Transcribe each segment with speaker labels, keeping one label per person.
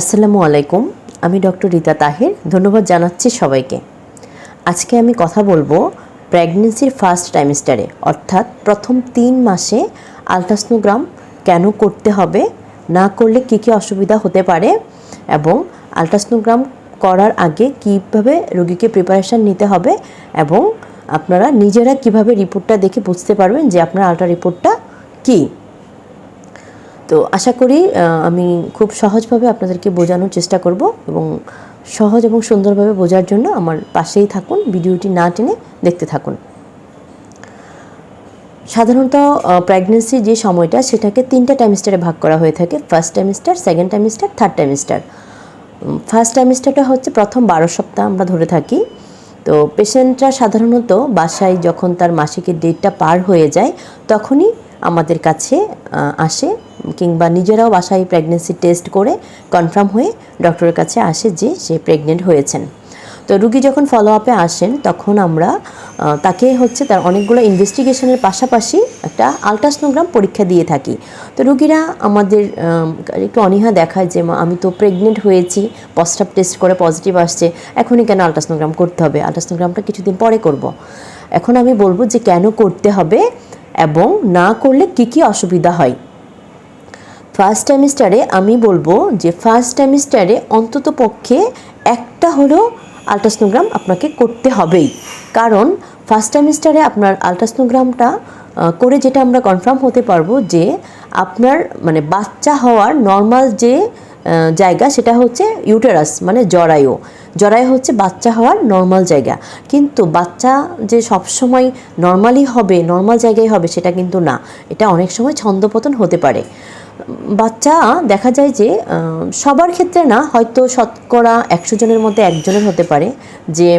Speaker 1: আসসালামু আলাইকুম, আমি ডক্টর রীতা তাহের, ধন্যবাদ জানাচ্ছি সবাইকে। আজকে আমি কথা বলব প্রেগনেন্সির ফার্স্ট টাইমিস্টারে অর্থাৎ প্রথম তিন মাসে আলট্রাসনোগ্রাম কেন করতে হবে, না করলে কী কী অসুবিধা হতে পারে এবং আলট্রাসনোগ্রাম করার আগে কীভাবে রোগীকে প্রিপারেশান নিতে হবে এবং আপনারা নিজেরা কীভাবে রিপোর্টটা দেখে বুঝতে পারবেন যে আপনার আলট্রা রিপোর্টটা কী। তো আশা করি আমি খুব সহজভাবে আপনাদেরকে বোঝানোর চেষ্টা করব এবং সহজ এবং সুন্দরভাবে বোঝার জন্য আমার পাশেই থাকুন, ভিডিওটি না টেনে দেখতে থাকুন। সাধারণত প্রেগনেন্সির যে সময়টা, সেটাকে তিনটা টাইমিস্টারে ভাগ করা হয়ে থাকে। First trimester second trimester third trimester first টাইমিস্টারটা হচ্ছে প্রথম বারো সপ্তাহ আমরা ধরে থাকি। তো পেশেন্টরা সাধারণত বাসায় যখন তার মাসিকের ডেটটা পার হয়ে যায়, তখনই আমাদের কাছে আসে কিংবা নিজেরাও বাসায় প্রেগনেন্সি টেস্ট করে কনফার্ম হয়ে ডক্টরের কাছে আসে যে সে প্রেগনেন্ট হয়েছেন। তো রুগী যখন ফলো আপে আসেন তখন আমরা তাকে হচ্ছে তার অনেকগুলো ইনভেস্টিগেশনের পাশাপাশি একটা আলট্রাসনোগ্রাম পরীক্ষা দিয়ে থাকি। তো রুগীরা আমাদের একটু অনীহা দেখায় যে "মা, আমি তো প্রেগনেন্ট হয়েছি পস্টাপ টেস্ট করে পজিটিভ আসছে এখনই কেন আলট্রাসনোগ্রাম করতে হবে? আলট্রাসনোগ্রামটা কিছুদিন পরে করব। এখন আমি বলব যে কেন করতে হবে এবং না করলে কি কি অসুবিধা হয়? ফার্স্ট সেমিস্টারে আমি বলব যে ফার্স্ট সেমিস্টারে অন্তত পক্ষে একটা হলো আলট্রাসনোগ্রাম আপনাকে করতে হবেই। কারণ ফার্স্ট সেমিস্টারে আপনার আলট্রাসনোগ্রামটা করে যেটা আমরা কনফার্ম হতে পারব যে আপনার মানে বাচ্চা হওয়ার নর্মাল যে জায়গা সেটা হচ্ছে ইউটেরাস মানে জরায়ু। জরায়ু হচ্ছে বাচ্চা হওয়ার নর্মাল জায়গা। কিন্তু বাচ্চা যে সবসময় নর্মালি হবে নর্মাল জায়গায় হবে সেটা কিন্তু না। এটা অনেক সময় ছন্দপতন হতে পারে। বাচ্চা দেখা যায় যে সবার ক্ষেত্রে না, হয়তো শতকরা একশো জনের মধ্যে একজনের হতে পারে যে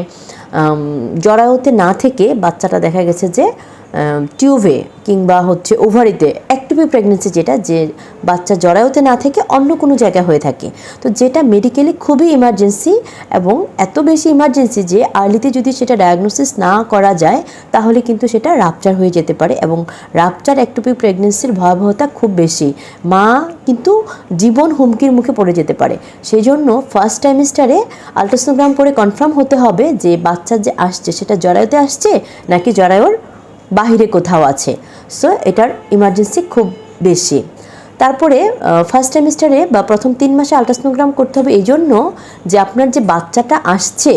Speaker 1: জরায়ুতে না থেকে বাচ্চাটা দেখা গেছে যে টিউবে কিংবা হচ্ছে ওভারিতে অ্যাক্টিভি প্রেগনেন্সি যেটা, যে বাচ্চা জরায়ুতে না থেকে অন্য কোনো জায়গায় হয়ে থাকে। তো যেটা মেডিকেলি খুবই ইমার্জেন্সি এবং এত বেশি ইমার্জেন্সি যে আর্লিতে যদি সেটা ডায়াগনোসিস না করা যায়, তাহলে কিন্তু সেটা রাপচার হয়ে যেতে পারে এবং রাপচার অ্যাক্টিভি প্রেগনেন্সির ভয়াবহতা খুব বেশি। মা কিন্তু জীবন হুমকির মুখে পড়ে যেতে পারে। সেই জন্য ফার্স্ট টাইমিস্টারে আলট্রাসোনোগ্রাম করে কনফার্ম হতে হবে যে বাচ্চা যে আসছে, সেটা জরায়ুতে আসছে নাকি জরায়ুর বাহিরে কোথাও আছে। সো এটার ইমার্জেন্সি খুব বেশি। তারপরে ফার্স্ট সেমিস্টারে বা প্রথম তিন মাসে আলট্রাসোনোগ্রাম করতে হবে এই জন্য যে আপনার যে বাচ্চাটা আসছে,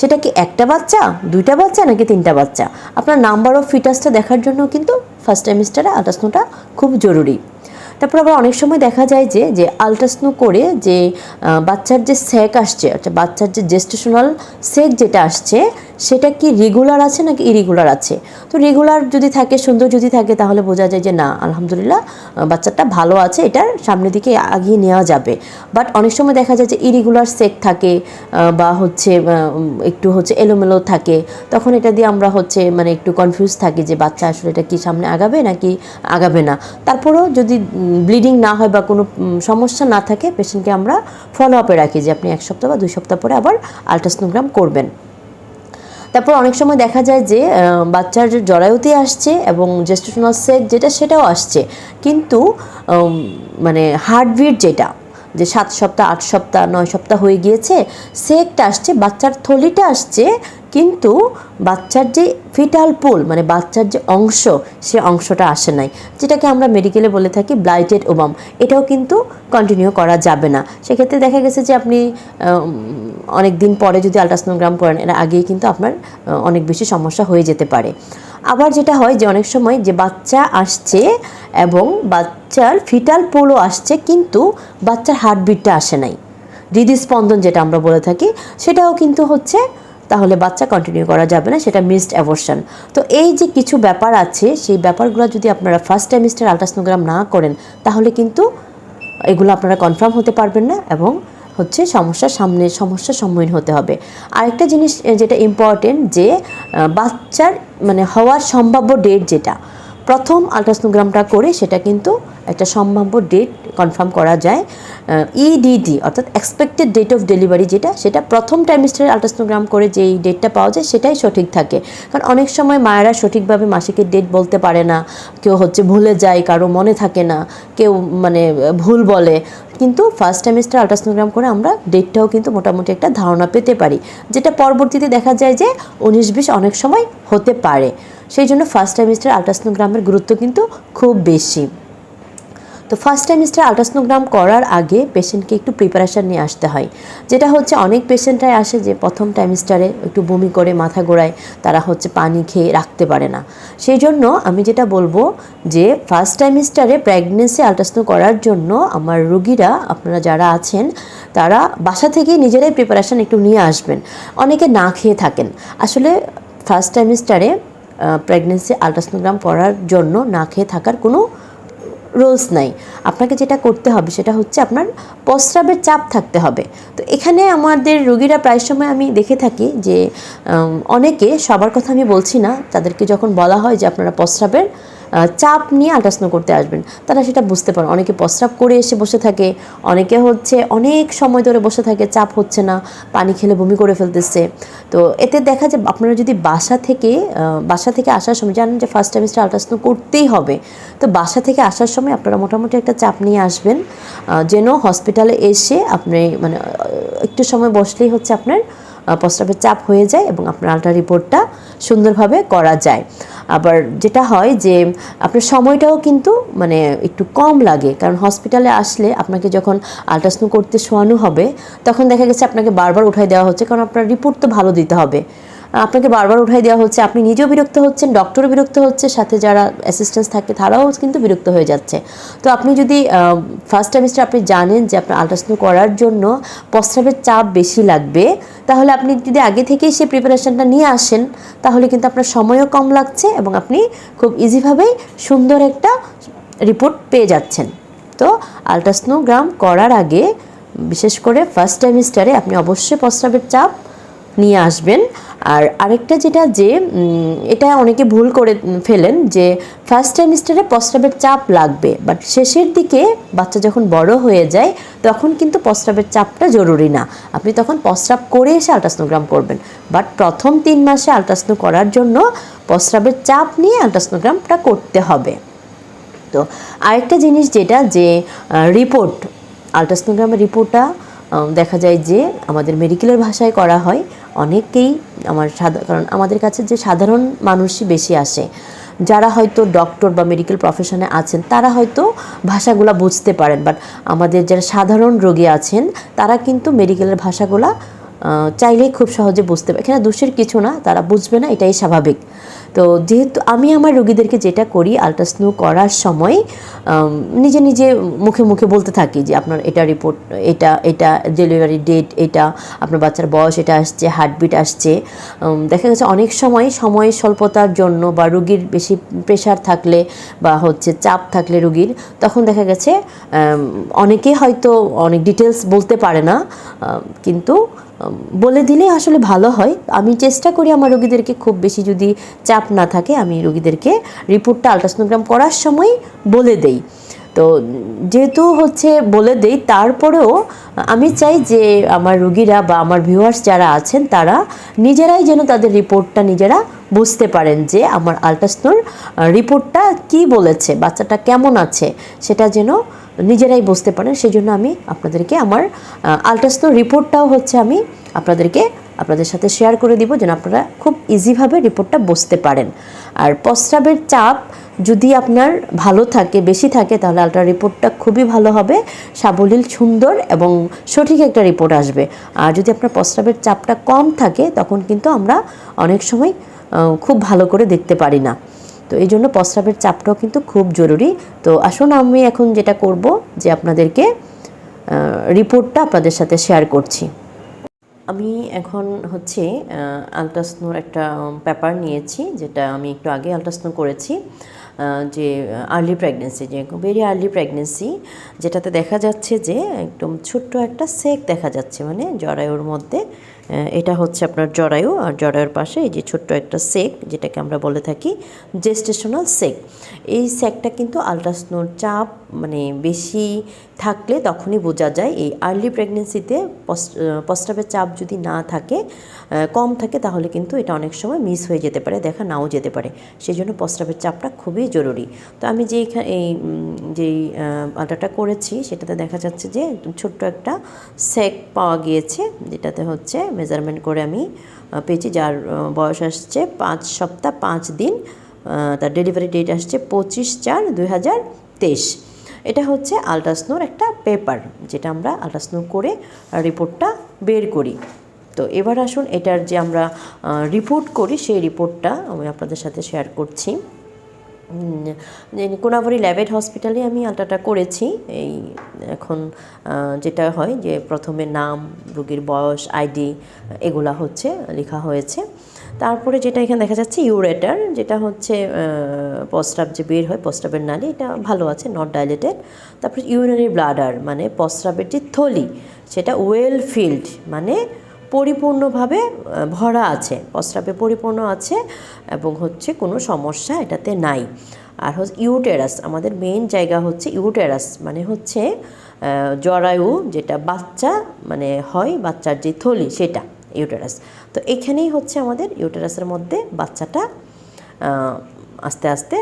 Speaker 1: সেটা কি একটা বাচ্চা, দুইটা বাচ্চা নাকি তিনটা বাচ্চা? আপনার নাম্বার অফ ফিটাসটা দেখার জন্য কিন্তু ফার্স্ট সেমিস্টারে আলট্রাসোনোটা খুব জরুরি। তারপর আবার অনেক সময় দেখা যায় যে যে আলট্রাসনো করে যে বাচ্চার যে সেক আসছে, অর্থাৎ বাচ্চার যে জেস্টেশনাল সেক যেটা আসছে সেটা কি রেগুলার আছে নাকি ইরেগুলার আছে? তো রেগুলার যদি থাকে, সুন্দর যদি থাকে, তাহলে বোঝা যায় যে না, আলহামদুলিল্লাহ বাচ্চাটা ভালো আছে এটার সামনের দিকে আগিয়ে নেওয়া যাবে। বাট অনেক সময় দেখা যায় যে ইরেগুলার সেক থাকে বা হচ্ছে একটু হচ্ছে এলোমেলো থাকে। তখন এটা দিয়ে আমরা হচ্ছে মানে একটু কনফিউজ থাকি যে বাচ্চা আসলে এটা কি সামনে আগাবে নাকি আগাবে না। তারপরেও যদি ব্লিডিং না হয় বা কোনো সমস্যা না থাকে পেশেন্টকে আমরা ফলো আপে রাখি যে আপনি এক সপ্তাহ বা দুই সপ্তাহ পরে আবার আলট্রাসনোগ্রাম করবেন। তারপর অনেক সময় দেখা যায় যে বাচ্চার জরায়ুতে আসছে এবং জেস্টেশনাল সেট যেটা সেটাও আসছে। কিন্তু মানে হার্টবিট যেটা, যে সাত সপ্তাহ, আট সপ্তাহ, নয় সপ্তাহ হয়ে গিয়েছে সেকটা আসছে, বাচ্চার থলিটা আসছে, কিন্তু বাচ্চার যে ফিটাল পুল মানে বাচ্চার যে অংশ, সে অংশটা আসে নাই। যেটাকে আমরা মেডিকেলে বলে থাকি ব্লাইটেড ওবাম এটাও কিন্তু কন্টিনিউ করা যাবে না। সেক্ষেত্রে দেখা গেছে যে আপনি অনেক দিন পরে যদি আলট্রাসোনোগ্রাম করেন, এর আগেই কিন্তু আপনার অনেক বেশি সমস্যা হয়ে যেতে পারে। আবার যেটা হয় যে অনেক সময় যে বাচ্চা আসছে এবং বাচ্চার ফিটাল পোলও আসছে, কিন্তু বাচ্চার হার্টবিটটা আসে নাই। হৃদস্পন্দন যেটা আমরা বলে থাকি, সেটাও কিন্তু হচ্ছে তাহলে বাচ্চা কন্টিনিউ করা যাবে না, সেটা মিসড অ্যাবর্শন তো এই যে কিছু ব্যাপার আছে, সেই ব্যাপারগুলো যদি আপনারা ফার্স্ট টাইমিস্টার আলট্রাসোনোগ্রাম না করেন, তাহলে কিন্তু এগুলো আপনারা কনফার্ম হতে পারবেন না এবং হচ্ছে সমস্যার সামনে, সমস্যার সম্মুখীন হতে হবে। আরেকটা জিনিস যেটা ইম্পর্টেন্ট যে বাচ্চার মানে হওয়ার সম্ভাব্য ডেট যেটা, প্রথম আলট্রাসোনোগ্রামটা করে সেটা কিন্তু একটা সম্ভাব্য ডেট কনফার্ম করা যায় ইডিডি অর্থাৎ এক্সপেক্টেড ডেট অফ ডেলিভারি যেটা, সেটা প্রথম টাইমিস্টারে আলট্রাসোনোগ্রাম করে যেই ডেটটা পাওয়া যায়, সেটাই সঠিক থাকে। কারণ অনেক সময় মায়েরা সঠিকভাবে মাসিকের ডেট বলতে পারে না। কেউ হচ্ছে ভুলে যায়, কারও মনে থাকে না, কেউ মানে ভুল বলে। কিন্তু ফার্স্ট টাইমিস্টার আলট্রাসোনোগ্রাম করে আমরা ডেটটাও কিন্তু মোটামুটি একটা ধারণা পেতে পারি। যেটা পরবর্তীতে দেখা যায় যে উনিশ বিশ অনেক সময় হতে পারে। সেই জন্য ফার্স্ট টাইমিস্টার আলট্রাসোনোগ্রামের গুরুত্ব কিন্তু খুব বেশি। তো ফার্স্ট টাইমিস্টার আলট্রাসোনোগ্রাম করার আগে পেশেন্টকে একটু প্রিপারেশান নিয়ে আসতে হয়। যেটা হচ্ছে অনেক পেশেন্টরাই আসে যে প্রথম টাইমিস্টারে একটু বমি করে, মাথা গোড়ায় তারা হচ্ছে পানি খেয়ে রাখতে পারে না। সেই জন্য আমি যেটা বলব যে ফার্স্ট টাইমিস্টারে প্রেগনেন্সি আলট্রাসোনো করার জন্য আমার রুগীরা, আপনারা যারা আছেন, তারা বাসা থেকেই নিজেরাই প্রিপারেশান একটু নিয়ে আসবেন। অনেকে না খেয়ে থাকেন। আসলে ফার্স্ট টাইমিস্টারে প্রেগনেন্সি আল্ট্রাসনোগ্রাম করার জন্য না খেয়ে থাকার কোনো রোলস নাই। আপনাকে যেটা করতে হবে সেটা হচ্ছে আপনার প্রস্রাবের চাপ থাকতে হবে। তো এখানে আমাদের রোগীরা প্রায় সময় আমি দেখে থাকি যে অনেকে সবার কথা আমি বলছি না, তাদেরকে যখন বলা হয় যে আপনারা প্রস্রাবের চাপ নিয়ে আল্ট্রাসাউন্ড করতে আসবেন। তারা সেটা বুঝতে পারে। অনেকে প্রস্রাব করে এসে বসে থাকে, অনেকে হচ্ছে অনেক সময় ধরে বসে থাকে, চাপ হচ্ছে না, পানি খেলে বমি করে ফেলতেছে। তো এতে দেখা যায়, আপনারা যদি বাসা থেকে বাসা থেকে আসার সময় জানেন যে ফার্স্ট টাইমিস্টার আল্ট্রাসাউন্ড করতেই হবে। তো বাসা থেকে আসার সময় আপনারা মোটামুটি একটা চাপ নিয়ে আসবেন। যেন হসপিটালে এসে আপনি মানে একটু সময় বসলেই হচ্ছে আপনার প্রস্রাবের চাপ হয়ে যায় এবং আপনার আলট্রা রিপোর্টটা সুন্দরভাবে করা যায়। আবার যেটা হয় যে, আপনার সময়টাও কিন্তু মানে একটু কম লাগে। কারণ হসপিটালে আসলে আপনাকে যখন আলট্রাসাউন্ড করতে শোয়ানো হবে, তখন দেখা গেছে আপনাকে বারবার উঠাই দেওয়া হচ্ছে। কারণ আপনার রিপোর্ট তো ভালো দিতে হবে। আপনাকে বারবার উঠাই দেওয়া হচ্ছে। আপনি নিজেও বিরক্ত হচ্ছেন ডক্টরও বিরক্ত হচ্ছে, সাথে যারা অ্যাসিস্ট্যান্স থাকে তারাও কিন্তু বিরক্ত হয়ে যাচ্ছে। তো আপনি যদি ফার্স্ট টাইমিস্টার আপনি জানেন যে আপনার আল্ট্রাসাউন্ড করার জন্য প্রস্রাবের চাপ বেশি লাগবে, তাহলে আপনি যদি আগে থেকেই সেই প্রিপারেশনটা নিয়ে আসেন, তাহলে কিন্তু আপনার সময়ও কম লাগছে এবং আপনি খুব ইজিভাবেই সুন্দর একটা রিপোর্ট পেয়ে যাচ্ছেন। তো আলট্রাসনোগ্রাম করার আগে, বিশেষ করে ফার্স্ট টাইমিস্টারে আপনি অবশ্যই প্রস্রাবের চাপ নিয়ে আসবেন। আর আরেকটা যেটা যে এটা অনেকে ভুল করে ফেলেন যে ফার্স্ট টাইমিস্টারে প্রস্রাবের চাপ লাগবে বাট শেষের দিকে বাচ্চা যখন বড় হয়ে যায়, তখন কিন্তু প্রস্রাবের চাপটা জরুরি না। আপনি তখন প্রস্রাব করে এসে আলট্রাসনোগ্রাম করবেন। বাট প্রথম তিন মাসে আলট্রাসনো করার জন্য প্রস্রাবের চাপ নিয়ে আলট্রাসনোগ্রামটা করতে হবে। তো আরেকটা জিনিস যেটা যে রিপোর্ট আলট্রাসনোগ্রামের রিপোর্টটা দেখা যায় যে, আমাদের মেডিকেলের ভাষায় করা হয়। অনেকেই আমার সাধা কারণ আমাদের কাছে যে সাধারণ মানুষই বেশি আসে, যারা হয়তো ডক্টর বা মেডিকেল প্রফেশনে আছেন, তারা হয়তো ভাষাগুলো বুঝতে পারেন বাট আমাদের যারা সাধারণ রোগী আছেন, তারা কিন্তু মেডিকেলের ভাষাগুলা চাইলেই খুব সহজে বুঝতে পারে এখানে দোষের কিছু না, তারা বুঝবে না, এটাই স্বাভাবিক। তো যেহেতু আমি আমার রোগীদেরকে যেটা করি আলট্রাসনো করার সময় নিজে নিজে মুখে মুখে বলতে থাকি যে আপনার এটা রিপোর্ট এটা এটা ডেলিভারি ডেট এটা আপনার বাচ্চার বয়স এটা আসছে হার্টবিট আসছে। দেখা গেছে অনেক সময় সময় স্বল্পতার জন্য বা রুগীর বেশি প্রেশার থাকলে বা হচ্ছে চাপ থাকলে রুগীর, তখন দেখা গেছে অনেকে হয়তো অনেক ডিটেলস বলতে পারে না কিন্তু বলে দিলে আসলে ভালো হয়। আমি চেষ্টা করি আমার রোগীদেরকে খুব বেশি যদি চাপ না থাকে, আমি রোগীদেরকে রিপোর্টটা আলট্রাসোনোগ্রাম করার সময় বলে দেই। তো যেহেতু হচ্ছে বলে দেই, তারপরেও আমি চাই যে আমার রুগীরা বা আমার ভিউয়ার্স যারা আছেন, তারা নিজেরাই যেন তাদের রিপোর্টটা নিজেরা বুঝতে পারেন যে আমার আলট্রাসোনোর রিপোর্টটা কি বলেছে, বাচ্চাটা কেমন আছে, সেটা যেন নিজেরাই বুঝতে পারেন সেই জন্য আমি আপনাদেরকে আমার আলট্রাসোনো রিপোর্টটাও হচ্ছে আমি আপনাদেরকে, আপনাদের সাথে শেয়ার করে দিব যেন আপনারা খুব ইজিভাবে রিপোর্টটা বুঝতে পারেন। আর প্রস্রাবের চাপ যদি আপনার ভালো থাকে, বেশি থাকে, তাহলে আলট্রা রিপোর্টটা খুবই ভালো হবে। সাবলীল, সুন্দর এবং সঠিক একটা রিপোর্ট আসবে। আর যদি আপনার প্রস্রাবের চাপটা কম থাকে, তখন কিন্তু আমরা অনেক সময় খুব ভালো করে দেখতে পারি না। তো এই জন্য প্রস্রাবের চাপটাও কিন্তু খুব জরুরি। তো আসুন আমি এখন যেটা করব যে আপনাদেরকে রিপোর্টটা আপনাদের সাথে শেয়ার করছি। আমি এখন হচ্ছে আলট্রাসনোর একটা পেপার নিয়েছি, যেটা আমি একটু আগে আলট্রাসনো করেছি যে, আর্লি প্রেগনেন্সি, যে, ভেরি আর্লি প্রেগনেন্সি, যেটাতে দেখা যাচ্ছে যে, একদম ছোট্ট একটা সেক দেখা যাচ্ছে মানে জরায়ুর মধ্যে। এটা হচ্ছে আপনার জরায়ু, আর জরায়ুর পাশে এই যে ছোট্ট একটা সেক, যেটাকে আমরা বলে থাকি জেস্টেশনাল সেক। এই সেকটা কিন্তু আলট্রাসনোর চাপ মানে বেশি থাকলে তখনই বোঝা যায় এই আর্লি প্রেগনেন্সিতে প্রস্রাবের চাপ যদি না থাকে কম থাকে তাহলে কিন্তু এটা অনেক সময় মিস হয়ে যেতে পারে, দেখা নাও যেতে পারে। সেই জন্য প্রস্রাবের চাপটা খুবই জরুরি। তো আমি যে এই যেই আলট্রাটা করেছি সেটাতে দেখা যাচ্ছে যে ছোট্ট একটা সেক পাওয়া গিয়েছে, যেটাতে হচ্ছে মেজারমেন্ট করে আমি পেয়েছি যার বয়স আসছে পাঁচ সপ্তাহ, পাঁচ দিন তার ডেলিভারি ডেট আসছে পঁচিশ চার দুই হাজার তেইশ। এটা হচ্ছে আলট্রাসনোর একটা পেপার, যেটা আমরা আলট্রাসনো করে রিপোর্টটা বের করি। তো এবার আসুন, এটার যে আমরা রিপোর্ট করি, সেই রিপোর্টটা আমি আপনাদের সাথে শেয়ার করছি। কোনাবাড়ি ল্যাবেড হসপিটালে আমি আলট্রাটা করেছি। এই এখন যেটা হয় যে প্রথমে নাম, রোগীর বয়স, আইডি, এগুলা হচ্ছে, লেখা হয়েছে। তারপরে যেটা এখানে দেখা যাচ্ছে, ইউরেটার, যেটা হচ্ছে প্রস্রাব যে বের হয়, প্রস্রাবের নালী, এটা ভালো আছে নট ডাইলেটেড তারপরে ইউরিনারি ব্লাডার মানে প্রস্রাবের যে থলি, সেটা ওয়েল ফিল্ড মানে পরিপূর্ণভাবে ভরা আছে, প্রস্রাবে পরিপূর্ণ আছে, এবং হচ্ছে কোনো সমস্যা এটাতে নাই। আর হচ্ছে ইউটেরাস আমাদের মেইন জায়গা হচ্ছে ইউটেরাস মানে হচ্ছে জরায়ু, যেটা বাচ্চা মানে হয়, বাচ্চার যে থলি, সেটা। ইউটেরাস তো এখানেই হচ্ছে আমাদের ইউটেরাসের মধ্যে বাচ্চাটা আস্তে আস্তে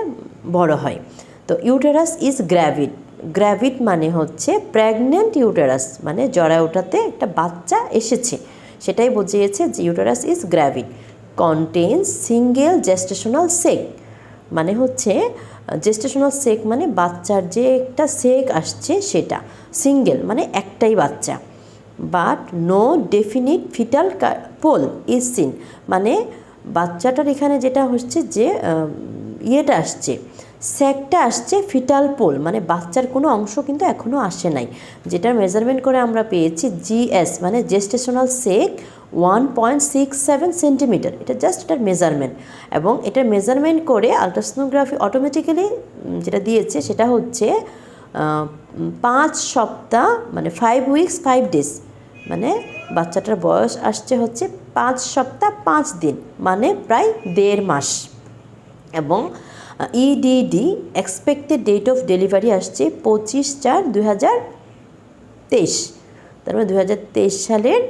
Speaker 1: বড় হয়। তো ইউটেরাস ইজ গ্র্যাভিড গ্র্যাভিড মানে হচ্ছে প্রেগনেন্ট ইউটেরাস মানে জরায়ুটাতে একটা বাচ্চা এসেছে। সেটাই বুঝিয়েছে যে uterus is gravid contains single gestational sac মানে হচ্ছে জেস্টেশনাল সেক মানে বাচ্চার যে একটা সেক আসছে সেটা সিঙ্গেল মানে একটাই বাচ্চা। But no definite fetal pole is seen মানে বাচ্চাটার এখানে যেটা হচ্ছে যে ইয়েটা আসছে। স্যাকটা আসছে ফিটাল পোল মানে বাচ্চার কোনো অংশ কিন্তু এখনও আসে নাই। যেটার মেজারমেন্ট করে আমরা পেয়েছি জিএস মানে gestational sac one point six seven centimetre এটা জাস্ট এটার মেজারমেন্ট এবং এটার মেজারমেন্ট করে আলট্রাসোনোগ্রাফি অটোমেটিক্যালি যেটা দিয়েছে সেটা হচ্ছে পাঁচ সপ্তাহ মানে ফাইভ উইকস ফাইভ ডেজ মানে বাচ্চাটার বয়স আসছে হচ্ছে পাঁচ সপ্তাহ, পাঁচ দিন মানে প্রায় দেড় মাস। এবং EDD expected date of delivery আসছে পঁচিশ চার দুই হাজার তেইশ। তার মানে দুই হাজার তেইশ সালের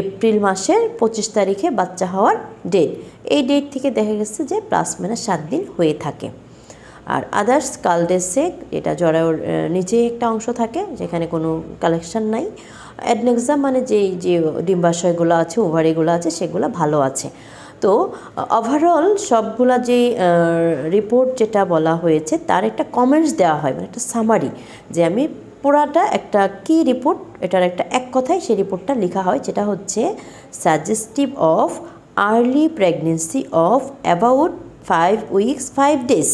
Speaker 1: এপ্রিল মাসের পঁচিশ তারিখে বাচ্চা হওয়ার ডেট এই ডেট থেকে দেখা গেছে যে প্লাস মাইনাস সাত দিন হয়ে থাকে। আর আদার্স কালডেসেক এটা জরায়ুর নিচে একটা অংশ থাকে, যেখানে কোনো কালেকশন নাই। অ্যাডনেক্সাম মানে যে যে ডিম্বাশয়গুলো আছে, ওভারিগুলো আছে, সেগুলো ভালো আছে। তো ওভারঅল সবগুলা যে রিপোর্ট যেটা বলা হয়েছে, তার একটা কমেন্টস দেওয়া হয় মানে একটা সামারি যে আমি পুরাটা একটা কি রিপোর্ট এটার একটা এক কথায় সেই রিপোর্টটা লেখা হয়, যেটা হচ্ছে suggestive of early pregnancy of about five weeks five days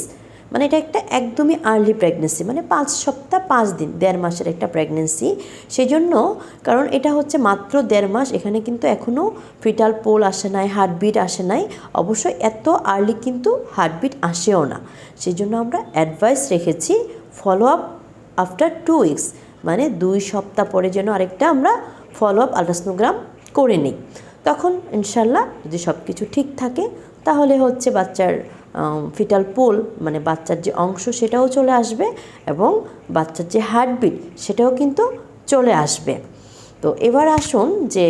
Speaker 1: মানে এটা একটা একদমই আর্লি প্রেগনেন্সি মানে পাঁচ সপ্তাহ, পাঁচ দিন, দেড় মাসের একটা প্রেগনেন্সি সেই জন্য কারণ এটা হচ্ছে মাত্র দেড় মাস, এখানে কিন্তু এখনও ফিটাল পোল আসে নাই হার্টবিট আসে নাই। অবশ্যই এত আর্লি কিন্তু হার্টবিট আসেও না। সেই জন্য আমরা অ্যাডভাইস রেখেছি follow up after two weeks মানে দুই সপ্তাহ পরে যেন আরেকটা আমরা ফলো আপ আলট্রাসনোগ্রাম করে নিই। তখন ইনশাল্লাহ যদি সব কিছু ঠিক থাকে, তাহলে হচ্ছে বাচ্চার ফিটাল পোল মানে বাচ্চার যে অংশ সেটাও চলে আসবে এবং বাচ্চার যে হার্টবিট সেটাও কিন্তু চলে আসবে। তো এবার আসুন যে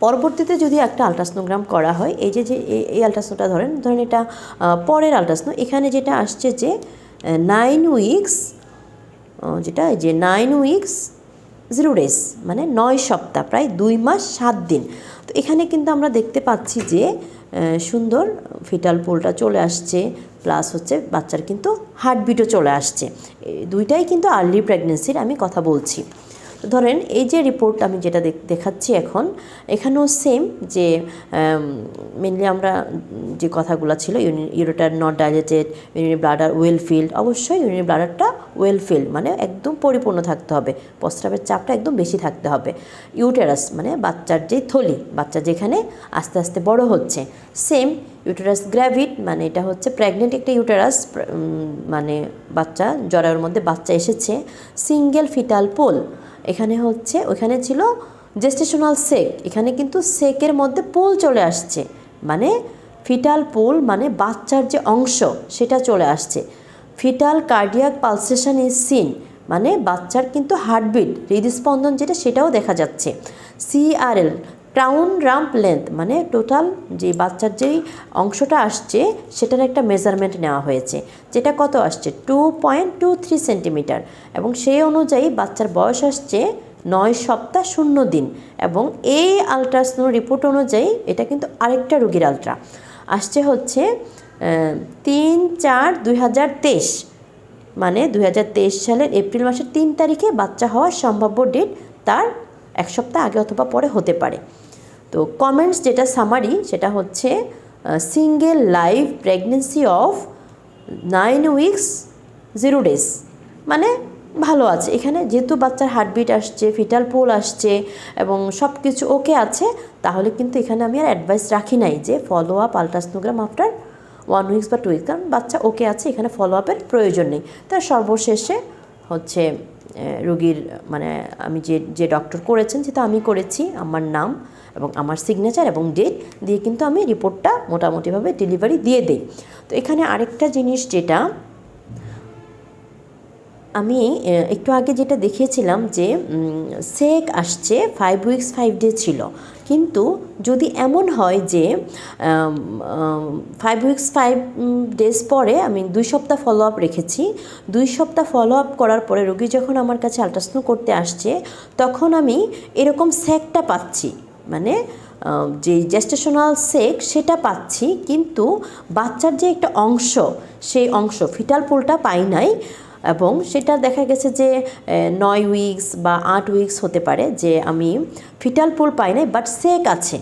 Speaker 1: পরবর্তীতে যদি একটা আলট্রাসনোগ্রাম করা হয়, এই যে যে, এই- আলট্রাসনোটা ধরেন ধরেন এটা পরের আলট্রাসনো এখানে যেটা আসছে যে নাইন উইকস যেটা যে নাইন উইকস জিরো ডেজ মানে নয় সপ্তাহ, প্রায় দুই মাস, সাত দিন। তো এখানে কিন্তু আমরা দেখতে পাচ্ছি যে সুন্দর ফিটাল পোলটা চলে আসছে প্লাস হচ্ছে বাচ্চার কিন্তু হার্টবিটও চলে আসছে। দুইটাই কিন্তু আর্লি প্রেগনেন্সির আমি কথা বলছি। ধরেন এই যে রিপোর্ট আমি যেটা দেখ- দেখাচ্ছি এখন, এখানেও সেম যে মেনলি আমরা যে কথাগুলো ছিল ureter not dilated urinary bladder well filled অবশ্যই ইউরিনি ব্লাডারটা ওয়েল ফিল্ড মানে একদম পরিপূর্ণ থাকতে হবে। প্রস্রাবের চাপটা একদম বেশি থাকতে হবে। ইউটেরাস মানে বাচ্চার যে থলি, বাচ্চা যেখানে আস্তে আস্তে বড় হচ্ছে। সেম ইউটেরাস গ্র্যাভিড মানে এটা হচ্ছে প্রেগনেন্ট একটা ইউটেরাস মানে বাচ্চা, জরায়ুর মধ্যে বাচ্চা এসেছে সিঙ্গেল ফিটাল পোল এখানে হচ্ছে, ওখানে ছিল জেস্টেশনাল সেক এখানে কিন্তু সেকের মধ্যে পোল চলে আসছে। মানে ফিটাল পোল মানে বাচ্চার যে অংশ, সেটা চলে আসছে। Fetal cardiac pulsation is seen মানে বাচ্চার কিন্তু হার্টবিট হৃদস্পন্দন যেটা, সেটাও দেখা যাচ্ছে। সিআরএল ক্রাউন রাম্প লেন্থ মানে টোটাল যে বাচ্চার যেই অংশটা আসছে, সেটার একটা মেজারমেন্ট নেওয়া হয়েছে, যেটা কত আসছে? Two point two three centimetre এবং সেই অনুযায়ী বাচ্চার বয়স আসছে নয় সপ্তাহ শূন্য দিন এবং এই আলট্রাসনো রিপোর্ট অনুযায়ী এটা কিন্তু আরেকটা রুগীর আলট্রা আসছে হচ্ছে তিন চার দুই মানে দুই হাজার তেইশ সালের এপ্রিল মাসের তিন তারিখে বাচ্চা হওয়ার সম্ভাব্য ডেট তার এক সপ্তাহ আগে অথবা পরে হতে পারে। তো কমেন্টস যেটা সামারি সেটা হচ্ছে single live pregnancy of nine weeks zero days মানে ভালো আছে। এখানে যেহেতু বাচ্চার হার্টবিট আসছে ফিটাল পোল আসছে এবং সব কিছু ওকে আছে, তাহলে কিন্তু এখানে আমি আর অ্যাডভাইস রাখি নাই যে follow up ultrasonogram after one weeks বা টু উইকস কারণ বাচ্চা ওকে আছে, এখানে ফলো আপের প্রয়োজন নেই। তার সর্বশেষে হচ্ছে রুগীর মানে আমি যে যে ডক্টর করেছেন সেটা আমি করেছি, আমার নাম এবং আমার সিগনেচার এবং ডেট দিয়ে কিন্তু আমি রিপোর্টটা মোটামুটিভাবে ডেলিভারি দিয়ে দিই। তো এখানে আরেকটা জিনিস যেটা আমি একটু আগে যেটা দেখিয়েছিলাম যে সেক আসছে ফাইভ উইকস ফাইভ ডে ছিল। কিন্তু যদি এমন হয় যে ফাইভ উইকস ফাইভ ডেজ পরে আমি দুই সপ্তাহ ফলো আপ রেখেছি। দুই সপ্তাহ ফলো আপ করার পরে রোগী যখন আমার কাছে আল্ট্রাসাউন্ড করতে আসছে, তখন আমি এরকম সেকটা পাচ্ছি। মানে যে জেস্টেশনাল সেক সেটা পাচ্ছি, কিন্তু বাচ্চার যে একটা অংশ, সেই অংশ ফিটাল পোলটা পাই নাই। এবং সেটা দেখা গেছে যে নয় উইকস বা আট উইকস হতে পারে যে আমি ফিটাল পুল পাই নাই বাট সেক আছে।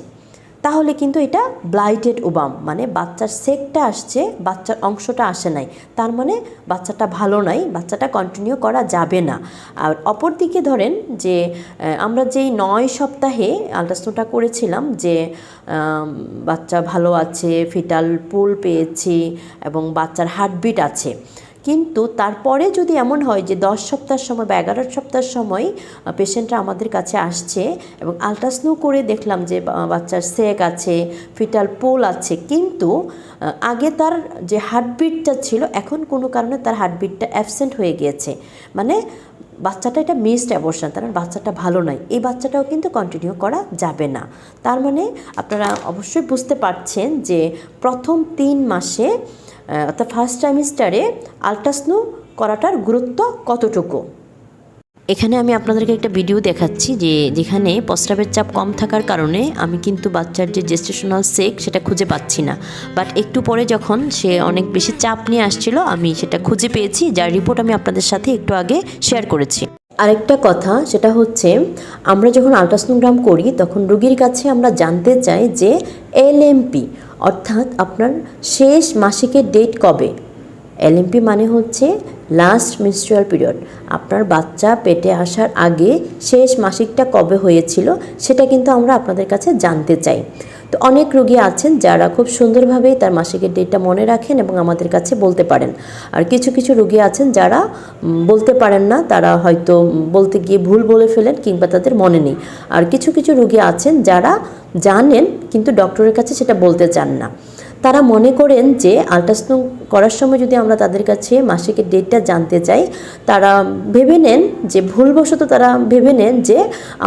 Speaker 1: তাহলে কিন্তু এটা ব্লাইটেড ওবাম মানে বাচ্চার সেকটা আসছে, বাচ্চার অংশটা আসে নাই। তার মানে বাচ্চাটা ভালো নাই, বাচ্চাটা কন্টিনিউ করা যাবে না। আর অপরদিকে ধরেন যে আমরা যেই নয় সপ্তাহে আল্ট্রাসাউন্ডটা করেছিলাম যে বাচ্চা ভালো আছে ফিটাল পুল পেয়েছি এবং বাচ্চার হার্টবিট আছে কিন্তু তারপরে যদি এমন হয় যে দশ সপ্তাহ সময় বা এগারো সপ্তাহ সময় পেশেন্টরা আমাদের কাছে আসছে এবং আলট্রাসনো করে দেখলাম যে বাচ্চার সেক আছে ফিটাল পোল আছে, কিন্তু আগে তার যে হার্টবিটটা ছিল, এখন কোনো কারণে তার হার্টবিটটা অ্যাবসেন্ট হয়ে গিয়েছে। মানে বাচ্চাটা এটা মিসড অ্যাবর্শন তার মানে বাচ্চাটা ভালো নয়। এই বাচ্চাটাও কিন্তু কন্টিনিউ করা যাবে না। তার মানে আপনারা অবশ্যই বুঝতে পারছেন যে প্রথম তিন মাসে অর্থাৎ ফার্স্ট ট্রাইমিস্টারে আলট্রাসনো করাটার গুরুত্ব কতটুকু? এখানে আমি আপনাদেরকে একটা ভিডিও দেখাচ্ছি যে যেখানে প্রস্রাবের চাপ কম থাকার কারণে আমি কিন্তু বাচ্চার যে জেস্টেশনাল সেক সেটা খুঁজে পাচ্ছি না। বাট একটু পরে যখন সে অনেক বেশি চাপ নিয়ে আসছিল, আমি সেটা খুঁজে পেয়েছি, যার রিপোর্ট আমি আপনাদের সাথে একটু আগে শেয়ার করেছি। আরেকটা কথা, সেটা হচ্ছে আমরা যখন আলট্রাসোনোগ্রাম করি, তখন রুগীর কাছে আমরা জানতে চাই যে এলএমপি অর্থাৎ আপনার শেষ মাসিকের ডেট কবে? এলএমপি মানে হচ্ছে লাস্ট মিনস্ট্রুয়াল পিরিয়ড আপনার বাচ্চা পেটে আসার আগে শেষ মাসিকটা কবে হয়েছিল, সেটা কিন্তু আমরা আপনাদের কাছে জানতে চাই। তো অনেক রোগী আছেন যারা খুব সুন্দরভাবেই তার মাসিকের ডেটটা মনে রাখেন এবং আমাদের কাছে বলতে পারেন। আর কিছু কিছু রোগী আছেন যারা বলতে পারেন না, তারা হয়তো বলতে গিয়ে ভুল বলে ফেলেন কিংবা তাদের মনে নেই। আর কিছু কিছু রোগী আছেন যারা জানেন কিন্তু ডক্টরের কাছে সেটা বলতে চান না। তারা মনে করেন যে আল্ট্রাসাউন্ড করার সময় যদি আমরা তাদের কাছে মাসিকের ডেটটা জানতে চাই, তারা ভেবে নেন যে, ভুলবশত তারা ভেবে নেন যে,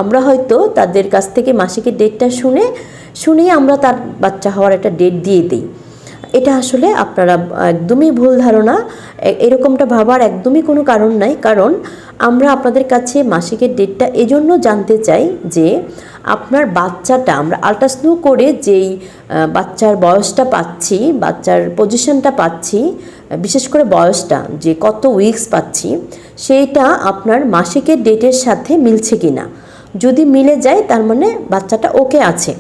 Speaker 1: আমরা হয়তো তাদের কাছ থেকে মাসিকের ডেটটা শুনে শুনেই আমরা তার বাচ্চা হওয়ার একটা ডেট দিয়ে দিই। এটা আসলে আপনারা একদমই ভুল ধারণা। এরকমটা ভাবার একদমই কোনো কারণ নাই। কারণ আমরা আপনাদের কাছে মাসিকের ডেটটা এজন্য জানতে চাই যে আপনার বাচ্চাটা, আমরা আল্ট্রাসনো করে যেই বাচ্চার বয়সটা পাচ্ছি, বাচ্চার পজিশনটা পাচ্ছি বিশেষ করে বয়সটা, যে কত উইকস পাচ্ছি, সেইটা আপনার মাসিকের ডেটের সাথে মিলছে কিনা। যদি মিলে যায়, তার মানে বাচ্চাটা ওকে আছে।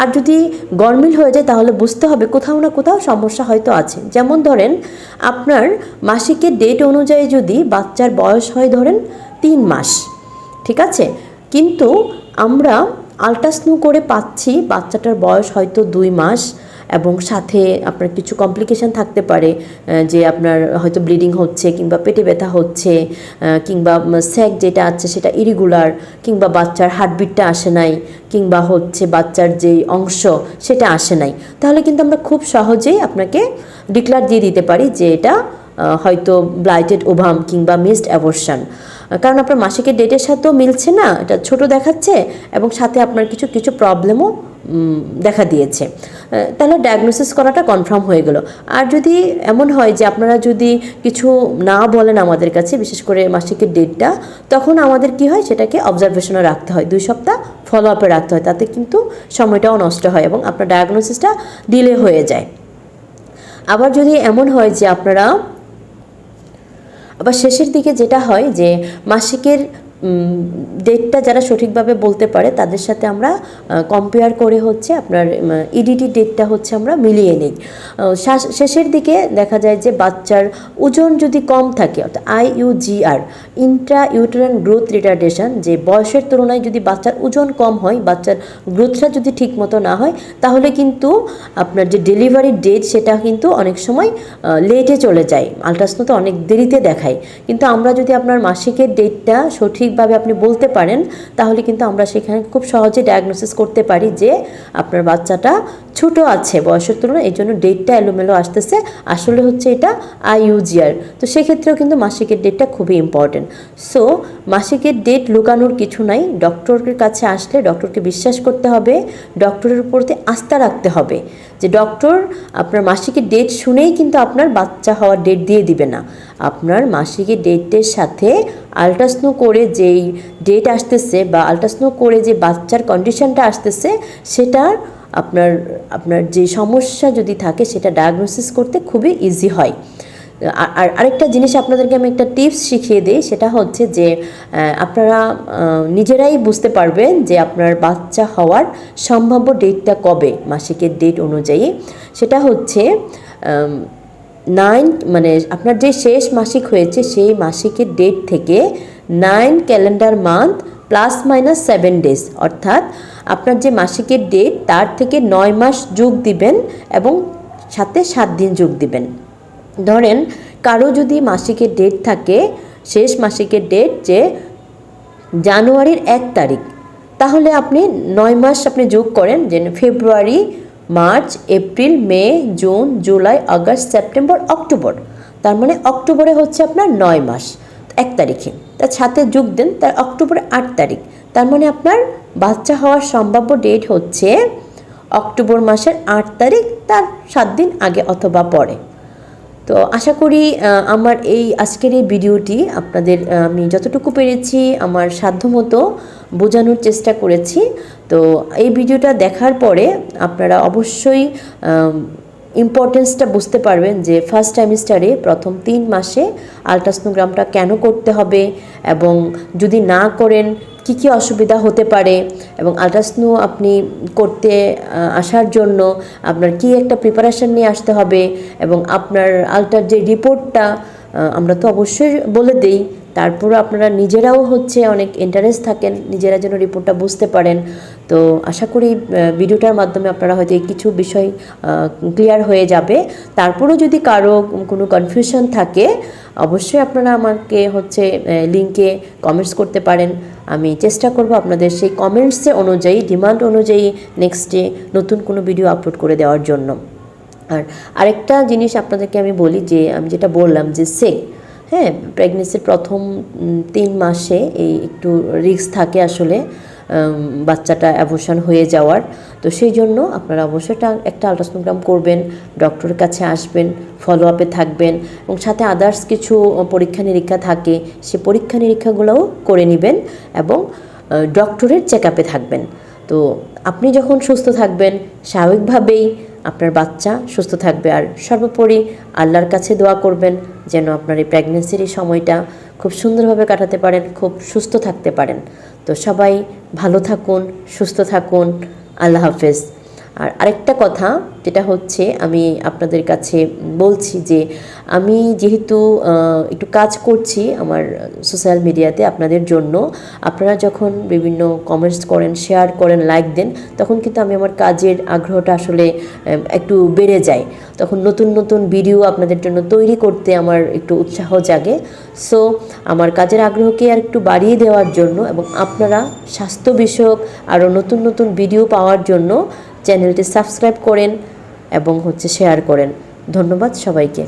Speaker 1: আর যদি গরমিল হয়ে যায়, তাহলে বুঝতে হবে কোথাও না কোথাও সমস্যা হয়তো আছে। যেমন ধরেন, আপনার মাসিকের ডেট অনুযায়ী যদি বাচ্চার বয়স হয় ধরেন তিন মাস, ঠিক আছে? কিন্তু আমরা আলট্রাসনু করে পাচ্ছি বাচ্চাটার বয়স হয়তো দুই মাস এবং সাথে আপনার কিছু কমপ্লিকেশন থাকতে পারে যে আপনার হয়তো ব্লিডিং হচ্ছে কিংবা পেটে ব্যথা হচ্ছে কিংবা স্যাক যেটা আছে সেটা ইরিগুলার কিংবা বাচ্চার হার্টবিটটা আসে নাই, কিংবা হচ্ছে বাচ্চার যে অংশ সেটা আসে নাই। তাহলে কিন্তু আমরা খুব সহজেই আপনাকে ডিক্লার দিয়ে দিতে পারি যে এটা হয়তো ব্লাইটেড ওভাম কিংবা মিসড অ্যাবর্শন কারণ আপনার মাসিকের ডেটের সাথেও মিলছে না, এটা ছোট দেখাচ্ছে এবং সাথে আপনার কিছু কিছু প্রবলেমও দেখা দিয়েছে। তাহলে ডায়াগনোসিস করাটা কনফার্ম হয়ে গেল। আর যদি এমন হয় যে আপনারা যদি কিছু না বলেন আমাদের কাছে, বিশেষ করে মাসিকের ডেটটা তখন আমাদের কি হয়? সেটাকে অবজারভেশনে রাখতে হয়। দুই সপ্তাহ ফলো আপে রাখতে হয়। তাতে কিন্তু সময়টাও নষ্ট হয় এবং আপনার ডায়াগনোসিসটা ডিলে হয়ে যায়। আবার যদি এমন হয় যে আপনারা আবার শেষের দিকে যেটা হয় যে মাসিকের ডেটটা যারা সঠিকভাবে বলতে পারে, তাদের সাথে আমরা কম্পেয়ার করে হচ্ছে আপনার ইডিটি ডেটটা হচ্ছে আমরা মিলিয়ে নিই। শেষের দিকে দেখা যায় যে বাচ্চার ওজন যদি কম থাকে, অর্থাৎ IUGR intra uterine growth retardation যে বয়সের তুলনায় যদি বাচ্চার ওজন কম হয়, বাচ্চার গ্রোথটা যদি ঠিক মতো না হয়, তাহলে কিন্তু আপনার যে ডেলিভারি ডেট সেটা কিন্তু অনেক সময় লেটে চলে যায়। আলট্রাসাউন্ড তো অনেক দেরিতে দেখায়। কিন্তু আমরা যদি আপনার মাসিকের ডেটটা সঠিকভাবে আপনি বলতে পারেন, তাহলে কিন্তু আমরা সেখানে খুব সহজে ডায়াগনোসিস করতে পারি যে আপনার বাচ্চাটা ছোট আছে বয়সের তুলনায়, এই জন্য ডেটটা এলোমেলো আসতেছে। আসলে হচ্ছে এটা আইইউজিআর তো সেক্ষেত্রেও কিন্তু মাসিকের ডেটটা খুবই ইম্পর্টেন্ট সো মাসিকের ডেট লুকানোর কিছু নাই। ডক্টরের কাছে আসলে ডক্টরকে বিশ্বাস করতে হবে। ডক্টরের উপরতে আস্থা রাখতে হবে। যে ডক্টর আপনার মাসিকের ডেট শুনেই কিন্তু আপনার বাচ্চা হওয়ার ডেট দিয়ে দিবে না। আপনার মাসিকের ডেটের সাথে আলট্রাসনো করে যেই ডেট আসতেছে বা আলট্রাসনো করে যে বাচ্চার কন্ডিশনটা আসতেছে সেটার আপনার আপনার যে সমস্যা যদি থাকে, সেটা ডায়াগনোসিস করতে খুবই ইজি হয়। আর আর আরেকটা জিনিস আপনাদেরকে আমি একটা টিপস শিখিয়ে দিই, সেটা হচ্ছে যে আপনারা নিজেরাই বুঝতে পারবেন যে আপনার বাচ্চা হওয়ার সম্ভাব্য ডেটটা কবে, মাসিকের ডেট অনুযায়ী। সেটা হচ্ছে নাইন মানে আপনার যে শেষ মাসিক হয়েছে, সেই মাসিকের ডেট থেকে nine calendar month plus minus seven days অর্থাৎ আপনার যে মাসিকের ডেট তার থেকে নয় মাস যোগ দিবেন এবং সাথে সাত দিন যোগ দিবেন। ধরেন, কারও যদি মাসিকের ডেট থাকে, শেষ মাসিকের ডেট যে জানুয়ারির এক তারিখ, তাহলে আপনি নয় মাস আপনি যোগ করেন যে February March, April, May, June, July, August, September, October. তার মানে অক্টোবরে হচ্ছে আপনার নয় মাস, এক তারিখে। তার সাথে যোগ দেন, তার অক্টোবরে আট তারিখ। তার মানে আপনার বাচ্চা হওয়ার সম্ভাব্য ডেট হচ্ছে অক্টোবর মাসের আট তারিখ, তার সাত দিন আগে অথবা পরে। তো আশা করি আমার এই আজকের এই ভিডিওটি আপনাদের আমি যতটুকু পেরেছি, আমার সাধ্যমতো বোঝানোর চেষ্টা করেছি। তো এই ভিডিওটা দেখার পরে আপনারা অবশ্যই ইম্পর্টেন্সটা বুঝতে পারবেন যে ফার্স্ট টাইমিস্টারে প্রথম তিন মাসে আলট্রাসনোগ্রামটা কেন করতে হবে এবং যদি না করেন কি কি অসুবিধা হতে পারে এবং আলট্রাসনো আপনি করতে আসার জন্য আপনার কি একটা প্রিপারেশন নিয়ে আসতে হবে এবং আপনার আলট্রার যে রিপোর্টটা আমরা তো অবশ্যই বলে দেই তারপরও আপনারা নিজেরাও হচ্ছে অনেক ইন্টারেস্ট থাকেন, নিজেরা যেন রিপোর্টটা বুঝতে পারেন। তো আশা করি ভিডিওটার মাধ্যমে আপনারা হয়তো কিছু বিষয় ক্লিয়ার হয়ে যাবে। তারপরেও যদি কারও কোনো কনফিউশন থাকে, অবশ্যই আপনারা আমাকে হচ্ছে লিঙ্কে কমেন্টস করতে পারেন। আমি চেষ্টা করব আপনাদের সেই কমেন্টসে অনুযায়ী ডিমান্ড অনুযায়ী নেক্সটে নতুন কোনো ভিডিও আপলোড করে দেওয়ার জন্য। আর আরেকটা জিনিস আপনাদেরকে আমি বলি যে, আমি যেটা বললাম যে সেক হ্যাঁ প্রেগনেন্সির প্রথম তিন মাসে এই একটু রিস্ক থাকে আসলে বাচ্চাটা অ্যাবর্শন হয়ে যাওয়ার। তো সেই জন্য আপনারা অবশ্যই একটা- আলট্রাসোনোগ্রাম করবেন ডক্টরের কাছে আসবেন ফলো আপে থাকবেন এবং সাথে আদার্স কিছু পরীক্ষা নিরীক্ষা থাকে, সে পরীক্ষা নিরীক্ষাগুলোও করে নেবেন এবং ডক্টরের চেক আপে থাকবেন। তো আপনি যখন সুস্থ থাকবেন, স্বাভাবিকভাবেই আপনার বাচ্চা সুস্থ থাকবে। আর সর্বোপরি আল্লাহর কাছে দোয়া করবেন যেন আপনার এই প্রেগনেন্সির এই সময়টা খুব সুন্দরভাবে কাটাতে পারেন, খুব সুস্থ থাকতে পারেন। তো সবাই ভালো থাকুন, সুস্থ থাকুন। আল্লাহ হাফেজ। আর আরেকটা কথা যেটা হচ্ছে, আমি আপনাদের কাছে বলছি যে আমি যেহেতু একটু কাজ করছি আমার সোশ্যাল মিডিয়াতে আপনাদের জন্য, আপনারা যখন বিভিন্ন কমেন্টস করেন শেয়ার করেন লাইক দেন, তখন কিন্তু আমি আমার কাজের আগ্রহটা আসলে একটু বেড়ে যায়। তখন নতুন নতুন ভিডিও আপনাদের জন্য তৈরি করতে আমার একটু উৎসাহ জাগে। সো আমার কাজের আগ্রহকে আর একটু বাড়িয়ে দেওয়ার জন্য এবং আপনারা স্বাস্থ্য বিষয়ক আরও নতুন নতুন ভিডিও পাওয়ার জন্য চ্যানেলটি সাবস্ক্রাইব করেন এবং হচ্ছে শেয়ার করেন। ধন্যবাদ সবাইকে।